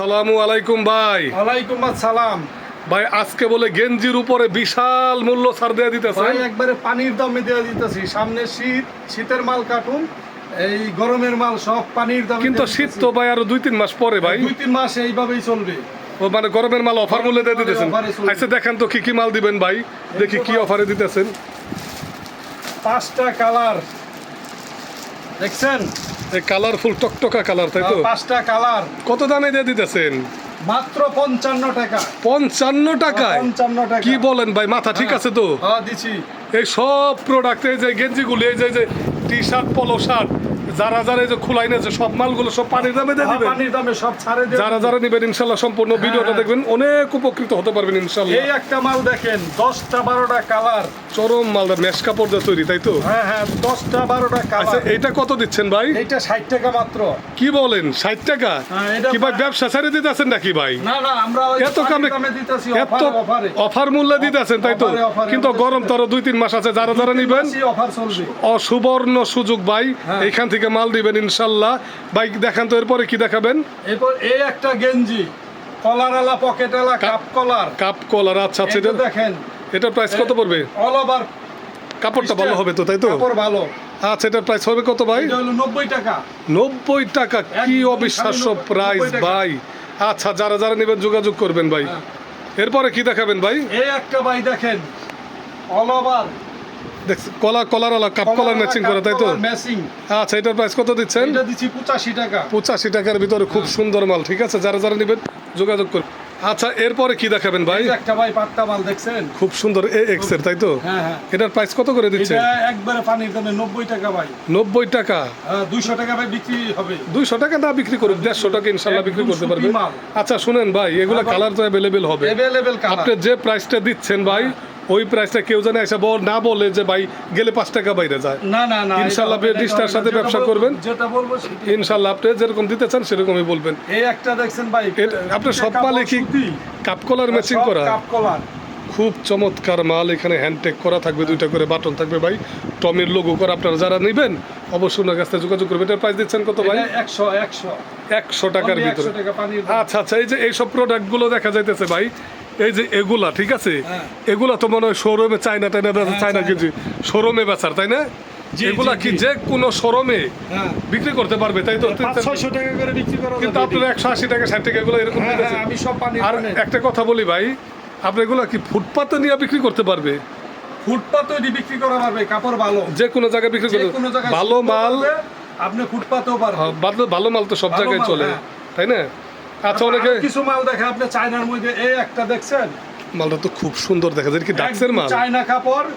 সালামু আলাইকুম ভাই। ওয়ালাইকুম আসসালাম। ভাই আজকে বলে গেঞ্জির উপরে বিশাল মূল্য ছাড় দেওয়া দিতেছে। ভাই একবারে পানির দামে দেওয়া দিতেছি। সামনে শীত শীতের মাল কাটুন এই গরমের মাল সব পানির দামে কিন্তু শীত তো ভাই আরও দুই তিন মাস পরে ভাই। দুই তিন মাস এইভাবেই চলবে। ও মানে গরমের মাল অফার মূল্যে দিয়ে দিতেছেন। আচ্ছা দেখেন তো কি কি মাল দিবেন ভাই? দেখি কি অফারে দিতেছেন। পাঁচটা কালার। দেখছেন? কালারফুল টকটকা কালার তাই তো? পাঁচটা কালার কত দামে দিয়ে দিতেছেন? মাত্র পঞ্চান্ন টাকা। পঞ্চান্ন টাকায়? পঞ্চান্ন টাকা। কি বলেন ভাই মাথা ঠিক আছে তো? হ্যাঁ দিছি। এই সব প্রোডাক্ট এই যে গেঞ্জিগুলি এই যে টি শার্ট পলো শার্ট যারা যারা এই যে খোলাই নিয়েছে সব মালগুলো সব পানির দামে দিয়ে হ্যাঁ, দিবেন? পানির দামে সব ছাড়ে যারা যারা নেবেন ইনশাল্লাহ সম্পূর্ণ ভিডিওটা হ্যাঁ। দেখবেন অনেক উপকৃত হতে পারবেন ইনশাল্লাহ। এই একটা মাল দেখেন দশটা বারোটা কালার। চরম মালদা মেশ কাপড় দিয়ে তৈরি তাই তো? হ্যাঁ হ্যাঁ দশটা বারোটা আচ্ছা কালার এটা কত দিচ্ছেন ভাই? এইটা ষাট টাকা মাত্র। কি বলেন ষাট টাকা? হ্যাঁ, কি ভাই ব্যবসা ছাড়ে দিতেছেন নাকি ভাই? না না আমরা এত কামে দিতেছি এত অফারে অফারে। অফার মূল্যে দিতেছেন তাই তো? কিন্তু গরম তো আরও দুই তিন মাস আছে যারা যারা নিবেন অফার চলবে। অসুবর্ণ সুযোগ ভাই হ্যাঁ। এইখান থেকে মাল দিবেন ইনশাল্লাহ। ভাই দেখান তো এরপরে কি দেখাবেন? এরপর এই একটা গেঞ্জি কলার আলা পকেট আলা কাপ কলার কাপ কলার আচ্ছা আচ্ছা এটা দেখেন। এটার প্রাইস কত পড়বে? অল ওভার কাপড়টা ভালো হবে তো তাই তো? কাপড় ভালো। আচ্ছা এটার প্রাইস হবে কত ভাই? এটা হলো নব্বই টাকা। নব্বই টাকা কি অবিশ্বাস্য প্রাইস ভাই। আচ্ছা যারা যারা নেবেন যোগাযোগ করবেন ভাই। হ্যাঁ। এরপরে কি দেখাবেন ভাই? এই একটা ভাই দেখেন অল ওভার দেখছি কলা কলার আলা কাপ কলার ম্যাচিং করে তাই তো? আচ্ছা এটার প্রাইস কত দিচ্ছেন? এটা দিচ্ছি পঁচাশি টাকা। পঁচাশি টাকার ভিতরে খুব সুন্দর মাল ঠিক আছে? যারা যারা নেবেন যোগাযোগ করবেন আচ্ছা এরপরে কি দেখাবেন ভাই? একটা ভাই পাট্টা মাল দেখছেন? খুব সুন্দর এ এক্সের তাই তো? হ্যাঁ হ্যাঁ। এটার প্রাইস কত করে দিচ্ছে এটা একবারে পানির দামে নব্বই টাকা ভাই। নব্বই টাকা? দুইশো টাকা ভাই বিক্রি হবে। দুইশো টাকা না বিক্রি করুন দেড়শো টাকা ইনশাল্লাহ বিক্রি করতে পারবে আচ্ছা শুনেন ভাই এগুলো কালার তো অ্যাভেলেবেল হবে। আপনি যে প্রাইসটা দিচ্ছেন ভাই ওই প্রাইসটা কেউ জানে এসে বল না বলে যে ভাই গেলে পাঁচ টাকা বাইরে যায়। না না না ইনশাআল্লাহ আপনি এটা সাথে ব্যবসা করবেন। যেটা বলব। ইনশাল্লাহ আপনি যেরকম দিতে চান সেরকমই বলবেন। এই একটা দেখছেন ভাই আপনি আপনার সব কাপড় মালে কি? সুতি, কাপ কলার ম্যাচিং করা। Cup collar. খুব চমৎকার মাল এখানে হ্যান্ডটেক করা থাকবে দুইটা করে বাটন থাকবে ভাই। টমির লোগো করে আপনারা যারা নেবেন অবশ্যই ওনার কাছ থেকে যোগাযোগ করবেন। এটার প্রাইস দিচ্ছেন কত ভাই? একশো একশো। একশো টাকার ভিতরে। টাকা আচ্ছা আচ্ছা এই যে এইসব প্রোডাক্টগুলো দেখা যাইতেছে ভাই এই যে এগুলা ঠিক আছে? হ্যাঁ। এগুলা তো মনে হয় শোরুমে চায়না টাইনা বেচা হ্যাঁ, চায়না। কিছু শোরুমে বেচার তাই না? এগুলা কি। যে কোনো শোরুমে হ্যাঁ। বিক্রি করতে পারবে তাই তো? ছয়শো টাকা করে বিক্রি করা কিন্তু আপনার একশো আশি টাকা ষাট টাকা এগুলো এরকম আর একটা কথা বলি ভাই আপনি এগুলা কি ফুটপাতে নিয়ে বিক্রি করতে পারবে? ফুটপাত বিক্রি করা পারবে কাপড় ভালো যে কোনো জায়গায় বিক্রি করতে ভালো মাল আপনি ফুটপাতেও পারবেন। হ্যাঁ, ভালো ভালো মাল তো সব জায়গায় চলে হ্যাঁ। তাই না? আচ্ছা অনেকে কিছু মাল দেখে আপনি চায়নার মধ্যে এই একটা দেখছেন? মালটা তো খুব সুন্দর দেখা যায় কি ডাক্সের মাল? চায়না কাপড়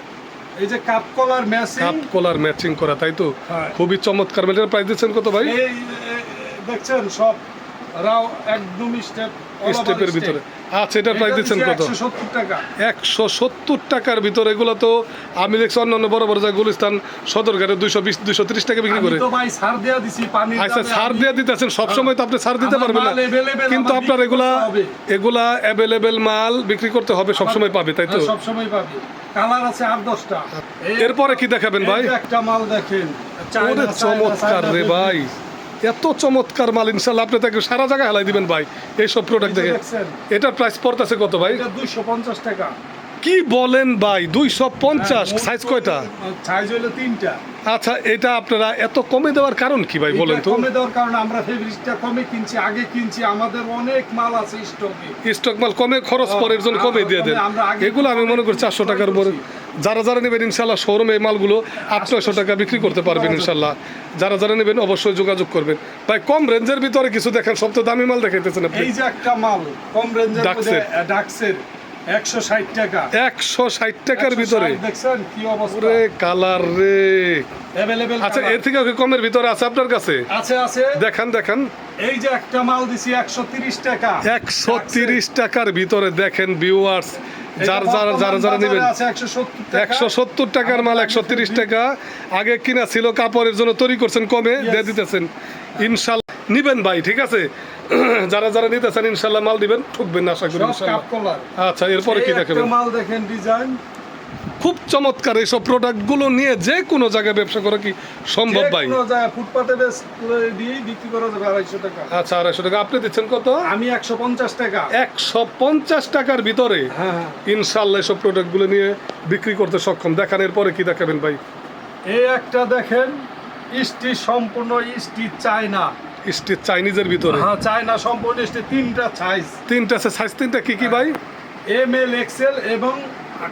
এই যে cup collar matching. Cup collar matching করা তাই তো? হ্যাঁ। খুবই চমৎকার মেটার প্রাইস দিচ্ছেন কত ভাই? দেখছেন সব রাও একদম স্টেপ স্টেপের ভিতরে। আচ্ছা এটার প্রাইস দিচ্ছেন কত? একশো সত্তর টাকার ভিতরে এগুলো তো আমি দেখছি অন্যান্য বড় বড় জায়গা গুলিস্তান সদরঘাটে দুইশো বিশ দুইশো ত্রিশ টাকা বিক্রি করে। সার আচ্ছা ছাড় দিয়ে দিতেছেন সবসময় তো আপনি ছাড় দিতে পারবেন না। কিন্তু আপনার এগুলা। এগুলা অ্যাভেলেবেল মাল বিক্রি করতে হবে সবসময় পাবে তাই তো? সব সময় পাবি। কালার আছে আট দশটা। এরপরে কি দেখাবেন ভাই? একটা মাল দেখেন। চমৎকার রে ভাই। এত চমৎকার মাল ইনশাল্লাহ আপনি তাকে সারা জায়গায় হেলাই দিবেন ভাই এইসব প্রোডাক্ট দেখে? এটার প্রাইস পড়তেছে কত ভাই? দুইশো পঞ্চাশ টাকা। কি বলেন ভাই? দুইশো পঞ্চাশ হ্যাঁ, সাইজ কয়টা? সাইজ হলো তিনটা। আচ্ছা এটা আপনারা এত কমে দেওয়ার কারণ কি ভাই বলেন তো? কমে দেওয়ার কারণে আমরা ফেব্রিকটা কমে কিনছি আগে কিনছি আমাদের অনেক মাল আছে স্টকে স্টক মাল কমে খরচ পরে এর জন্য কমে দিয়ে দেন। এগুলো আমি মনে করি চারশো টাকার উপরে। যারা যারা নেবেন ইনশাল্লাহ শোরুমে এই মালগুলো আটশোশো টাকা বিক্রি করতে পারবেন ইনশাল্লাহ যারা যারা নেবেন অবশ্যই যোগাযোগ করবেন। ভাই কম রেঞ্জের ভিতরে কিছু দেখেন সব তো দামি মাল দেখাইতেছেন আপনি। এই যে একটা মাল কম রেঞ্জের ডাক্সের। ডাক্সের একশো ষাট টাকা। একশো ষাট টাকার ভিতরে? দেখছেন কি অবস্থা? ওরে কালার রে। অ্যাভেলেবেল আচ্ছা এর থেকে কমের ভিতরে আছে আপনার কাছে? আছে আছে। দেখান দেখান। এই যে একটা মাল দিছি একশো তিরিশ টাকা। একশো তিরিশ টাকার ভিতরে দেখেন ভিউয়ার্স যার যারা যারা নেবেন। একশো সত্তর টাকার মাল একশো তিরিশ টাকা। আগে কিনা ছিল কাপড়ের জন্য তৈরি করছেন কমে দিয়ে দিতেছেন। ইনশাল্লাহ। নিবেন ভাই ঠিক আছে? যারা যারা নিতে চান ইনশাল্লাহ মাল দিবেন ঠুকবেন আশা করি আচ্ছা এরপরে কি দেখাবেন? মাল দেখেন ডিজাইন খুব চমৎকার এইসব প্রোডাক্টগুলো নিয়ে যে কোনো জায়গায় ব্যবসা করা কি সম্ভব ভাই? ফুটপাতে দিয়েই বিক্রি করা যাবে আড়াইশো টাকা। আচ্ছা আড়াইশো টাকা। আপনি দিচ্ছেন কত? আমি একশো পঞ্চাশ টাকা। একশো পঞ্চাশ টাকার ভিতরে হ্যাঁ হ্যাঁ। ইনশাল্লাহ এসব প্রোডাক্টগুলো নিয়ে বিক্রি করতে সক্ষম। দেখানোর পরে কি দেখাবেন ভাই? এই একটা দেখেন ইস্টি সম্পূর্ণ ইস্টি চায়না স্টিচ চাইনিজের ভিতরে? হ্যাঁ চায়না সম্পূর্ণ ইস্টি তিনটা সাইজ তিনটা সাইজ তিনটা কি কি ভাই? এম এল এক্সেল এবং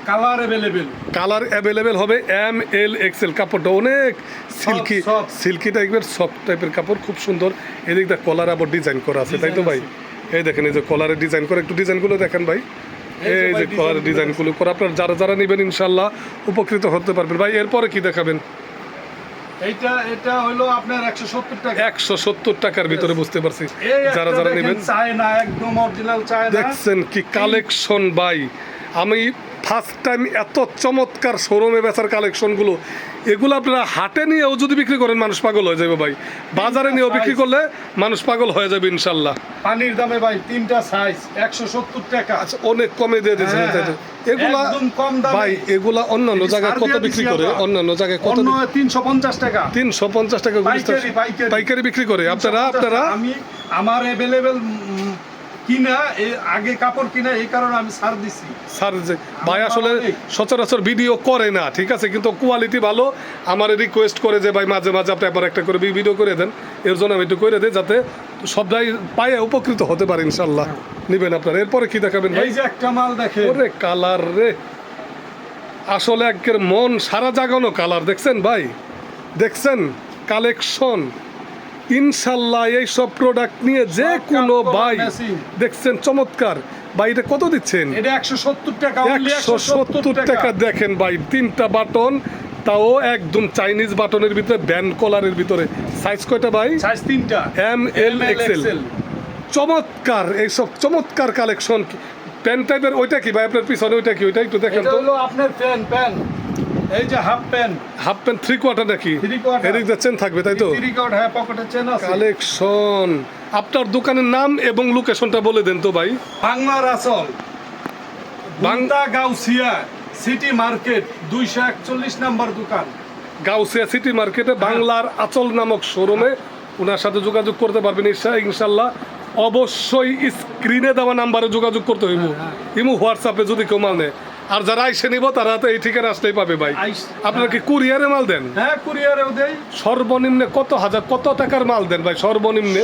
কালার অ্যাভেলেবেল কালার অ্যাভেলেবেল হবে এম এল এক্সেল কাপড়টা অনেক সিল্কি. সিল্কি টাইপের সফট টাইপের কাপড় খুব সুন্দর। এদিক দা কলার আবার ডিজাইন করা আছে তাই তো ভাই? এই দেখেন এই যে কলারের ডিজাইন করে একটু ডিজাইনগুলো দেখেন ভাই। এই যে কলারের ডিজাইনগুলো করে আপনার যারা যারা নেবেন ইনশাল্লাহ উপকৃত হতে পারবেন। ভাই এরপরে কি দেখাবেন? এইটা এটা হলো আপনার একশো সত্তর টাকা। একশো সত্তর টাকার ভিতরে বুঝতে পারছি। যারা যারা একদম অরিজিনাল চায়না। দেখছেন কি কালেকশন ভাই আমি ফার্স্ট টাইম এত চমৎকার শোরুমে বেচার কালেকশনগুলো এগুলো আপনারা হাটে নিয়েও যদি বিক্রি করেন মানুষ পাগল হয়ে যাবে ভাই। বাজারে নিয়েও বিক্রি করলে মানুষ পাগল হয়ে যাবে ইনশাল্লাহ। পানির দামে ভাই তিনটা সাইজ একশো সত্তর টাকা। আচ্ছা অনেক কমে দিয়ে দিয়েছেন হ্যাঁ? এগুলা কম। ভাই এগুলা অন্যান্য জায়গায় কত বিক্রি করে? অন্যান্য জায়গায় কত তিনশো পঞ্চাশ টাকা। তিনশো পঞ্চাশ টাকা। পাইকারি বিক্রি করে। আপনারা আপনারা আমি আমার অ্যাভেলেবেল কিনা এ আগে কাপড় কিনা এই কারণে আমি ছাড় দিছি। স্যার যে ভাই আসলে সচরাচর ভিডিও করে না ঠিক আছে? কিন্তু কোয়ালিটি ভালো। আমার রিকোয়েস্ট করে যে ভাই মাঝে মাঝে আপনি একবার একটা করে ভিডিও করে দেন। এর জন্য আমি একটু করে দিই যাতে সবাই পায়ে উপকৃত হতে পারে ইনশাল্লাহ। নিবেন আপনার। এরপরে কি দেখাবেন ভাই? এই যে একটা মাল দেখে ওরে কালার রে। আসলে একের মন সারা জাগানো কালার দেখছেন ভাই? দেখছেন? কালেকশন। ইনশাল্লাহ এই সব প্রোডাক্ট নিয়ে যে কোনো কাজ করা ভাই দেখছেন চমৎকার। ভাই এটা কত দিচ্ছেন? এটা একশো সত্তর টাকা একশো সত্তর টাকা। দেখেন ভাই তিনটা বাটন তাও একদম চাইনিজ বাটনের ভিতরে ব্যান্ড কলারের ভিতরে। সাইজ কয়টা ভাই? সাইজ তিনটা। এম এল এক্সেল চমৎকার এইসব চমৎকার কালেকশন প্যান টাইপের ওইটা কি ভাই আপনার পিছনে ওইটা কি? ওইটা একটু দেখেন তো। আপনার প্যান প্যান এই যে half pant half pant three quarter নাকি। এদিক যাচ্ছেন থাকবে তাই তো? থ্রি কাউট হ্যাঁ পকেটে চেন আছে। কালেকশন আপনার দোকানের নাম এবং লোকেশনটা বলে দেন তো ভাই। বাংলার আসল বাংলা গাউসিয়া সিটি মার্কেট দুইশো একচল্লিশ নাম্বার দোকান। গাউসিয়া সিটি মার্কেটে বাংলার আচল নামক শোরুমে ওনার সাথে যোগাযোগ করতে পারবেন ইনশা- ইনশাল্লাহ। অবশ্যই স্ক্রিনে দেওয়া নাম্বারে যোগাযোগ করতে হইব। ইমু হোয়াটসঅ্যাপে যদি কেউ মাল নেয় আর যারা আইসে নিব তারা তো এই ঠিকানা আসতেই পাবে ভাই। আপনারা কি কুরিয়ারে মাল দেন? হ্যাঁ কুরিয়ারেও দেই। সর্বনিম্নে কত হাজার কত টাকার মাল দেন ভাই? সর্বনিম্নে?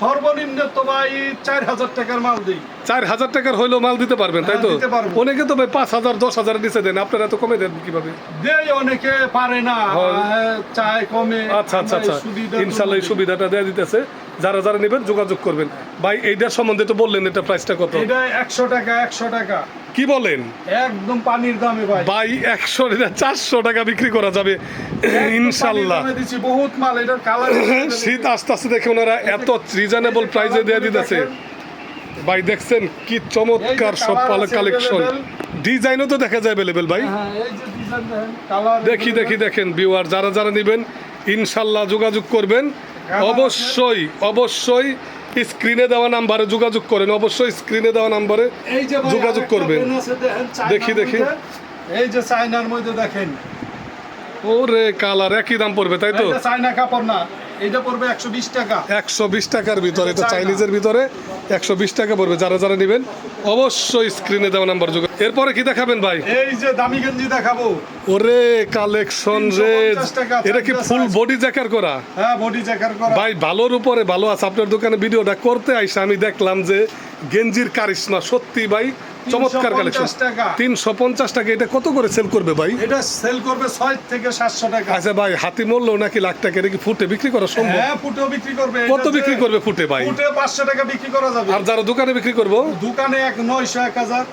সর্বনিম্নে তো ভাই চার হাজার টাকার মাল দিই। চার হাজার টাকার হইলেও মাল দিতে পারবেন তাই তো? হ্যাঁ, অনেকে তো ভাই পাঁচ হাজার দশ হাজার নিচে দেন আপনারা তো কমে দেন কীভাবে? দেই অনেকে পারে না হ্যাঁ, চায় কমে। আচ্ছা আচ্ছা আচ্ছা। ইনশাল্লাহ এই সুবিধাটা দেওয়া দিতেছে। যারা যারা নেবেন যোগাযোগ করবেন। ভাই এইটার সম্বন্ধে তো বললেন এটা প্রাইসটা কত? এটা একশো টাকা একশো টাকা। কি বলেন? একদম পানির দামে ভাই। ভাই একশো চারশো টাকা বিক্রি করা যাবে। ইনশাল্লাহ। বহুত মাল এটার কালার শীত আস্তে আস্তে দেখে ওনারা এত রিজনেবল প্রাইসে দিয়ে দিতেছে। ভাই দেখছেন কি চমৎকার সব আছে কালেকশন ডিজাইনও তো দেখা যায় অ্যাভেলেবেল ভাই। হ্যাঁ এই যে ডিজাইন দেখেন কালার দেখি দেখি দেখেন ভিউয়ার যারা যারা নেবেন ইনশাল্লাহ যোগাযোগ করবেন। অবশ্যই অবশ্যই স্ক্রিনে দেওয়া নাম্বারে যোগাযোগ করেন। অবশ্যই স্ক্রিনে দেওয়া নাম্বারে যোগাযোগ করবেন। দেখি, দেখি। এই যে চায়নার মধ্যে দেখেন। ওরে কালার একই দাম পড়বে তাই তো? চায়না কাপড় না। এটা পড়বে একশো বিশ টাকা। একশো বিশ টাকার ভিতরে এটা চাইনিজের ভিতরে একশো বিশ টাকা পড়বে। যারা যারা নেবেন অবশ্যই স্ক্রিনে দেওয়া নাম্বার যোগ এরপরে কি দেখাবেন ভাই? এই যে দামি গেঞ্জি দেখাবো। ওরে কালেকশন রে। এটা কি ফুল বডি জ্যাকার করা? হ্যাঁ বডি জ্যাকার করা। ভাই ভালোর উপরে ভালো আছে। আপনার দোকানে ভিডিওটা করতে আইসা আমি দেখলাম যে গেঞ্জির কারিশমা। সত্যি ভাই চমৎকার কালেকশন তিনশো পঞ্চাশ টাকা এটা কত করে সেল করবে ভাই? এটা সেল করবে ছয় থেকে সাতশো টাকা। আচ্ছা ভাই হাতি মূল্য নাকি লাখ টাকা? এটা কি ফুটে বিক্রি করা সম্ভব? হ্যাঁ ফুটেও বিক্রি করবে। কত বিক্রি করবে ফুটে ভাই? ফুটে পাঁচশো টাকা বিক্রি করা যাবে। আর যারা দোকানে বিক্রি করব? দোকানে এক নয়শো এক হাজার।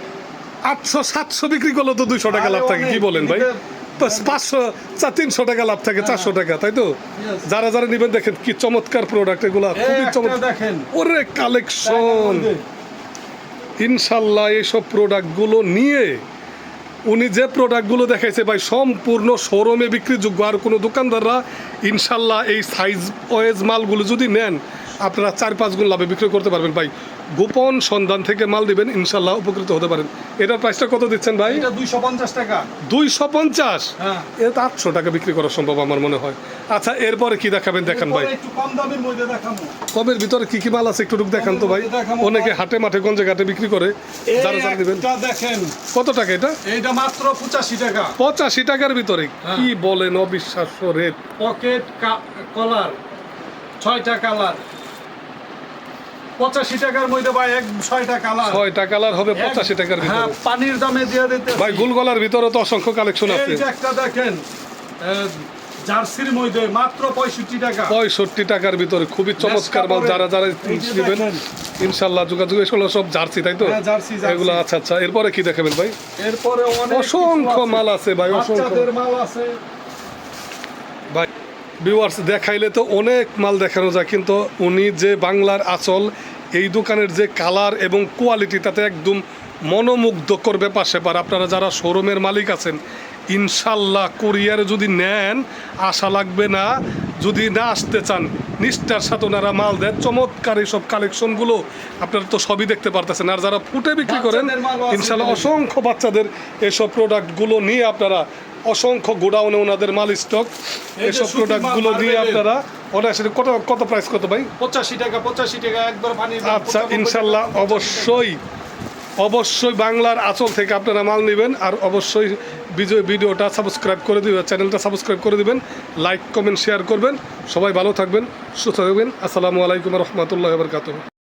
আটশো সাতশো বিক্রি করলে তো দুইশো টাকা লাভ থাকে কি বলেন ভাই? পাঁচশো চার তিনশো টাকা লাভ থাকে চারশো টাকা তাই তো? যারা যারা নেবেন দেখেন কি চমৎকার প্রোডাক্ট এগুলা খুবই চমৎকার দেখেন। ওরে কালেকশন ইনশাল্লাহ এইসব প্রোডাক্টগুলো নিয়ে উনি যে প্রোডাক্টগুলো দেখাইছে ভাই, সম্পূর্ণ শোরুমে বিক্রিযোগ্য। আর কোনো দোকানদাররা ইনশাল্লাহ এই সাইজ ওয়েজ মালগুলো যদি নেন, আপনারা চার পাঁচ গুণ লাভে বিক্রি করতে পারবেন ভাই। গোপন সন্ধান থেকে মাল দিবেন ইনশাল্লাহ উপকৃত হতে পারেন। এটার প্রাইসটা কত দিচ্ছেন ভাই? এটা দুইশো পঞ্চাশ টাকা। দুইশো পঞ্চাশ? হ্যাঁ। এটা আটশো টাকা বিক্রি করা সম্ভব আমার মনে হয়। আচ্ছা এরপরে কি দেখাবেন দেখান ভাই। এরপরে একটু কম দামের মধ্যে কবের ভিতরে কি কি মাল আছে একটু দেখান তো ভাই। অনেকে হাটে মাঠে গঞ্জে ঘাটে বিক্রি করে যারা যারা দিবেন। দেখেন। কত টাকা এটা? এটা মাত্র পঁচাশি টাকা। পঁচাশি টাকার ভিতরে হ্যাঁ। কি বলেন অবিশ্বাস্য রেট। পকেট কলার ছয়টা কালার পঁচাশি টাকার মধ্যে ভাই এক ছয়টা কালার। ছয়টা কালার হবে পঁচাশি টাকার হ্যাঁ ভিতরে পানির দামে দিয়ে দিতে ভাই গুলগলার ভিতরে তো অসংখ্য কালেকশন আছে। একটা দেখেন জার্সির মধ্যে মাত্র পঁয়ষট্টি টাকা। পঁয়ষট্টি টাকার ভিতরে খুবই চমৎকার মাল। যারা যারা নেবেন ইনশাল্লাহ যোগাযোগ এগুলো সব জার্সি তাই তো? হ্যাঁ। এগুলো আচ্ছা আচ্ছা। এরপরে কি দেখাবেন ভাই? এরপরে অসংখ্য মাল আছে ভাই, অসংখ্য। মাল আছে। ভাই ভিউয়ার্স দেখাইলে তো অনেক মাল দেখানো যায় কিন্তু উনি যে বাংলার আচল এই দোকানের যে কালার এবং কোয়ালিটি তাতে একদম মনোমুগ্ধকর ব্যাপার সেপার আপনারা যারা শোরুমের মালিক আছেন ইনশাল্লাহ কুরিয়ারে যদি নেন আশা লাগবে না। যদি না আসতে চান নিষ্ঠার সাথে ওনারা মাল দেন। চমৎকার এইসব কালেকশনগুলো আপনারা তো সবই দেখতে পারতেছেন। আর যারা ফুটে বিক্রি করেন ইনশাল্লাহ অসংখ্য বাচ্চাদের এসব প্রোডাক্টগুলো নিয়ে আপনারা অসংখ্য গোডাউনে ওনাদের মাল স্টক এসব প্রোডাক্টগুলো Marvel-এর। আপনারা অনায়াসে কত কত প্রাইস কত ভাই? পঁচাশি টাকা পঁচাশি টাকা একবার পানি আচ্ছা ইনশাল্লাহ অবশ্যই অবশ্যই বাংলার আঁচল থেকে আপনারা মাল নেবেন আর অবশ্যই বিজয় ভিডিওটা সাবস্ক্রাইব করে দিবেন চ্যানেলটা সাবস্ক্রাইব করে দিবেন লাইক কমেন্ট শেয়ার করবেন। সবাই ভালো থাকবেন সুস্থ থাকবেন। আসসালামু আলাইকুম রহমতুল্লাহ বরকাতুহ।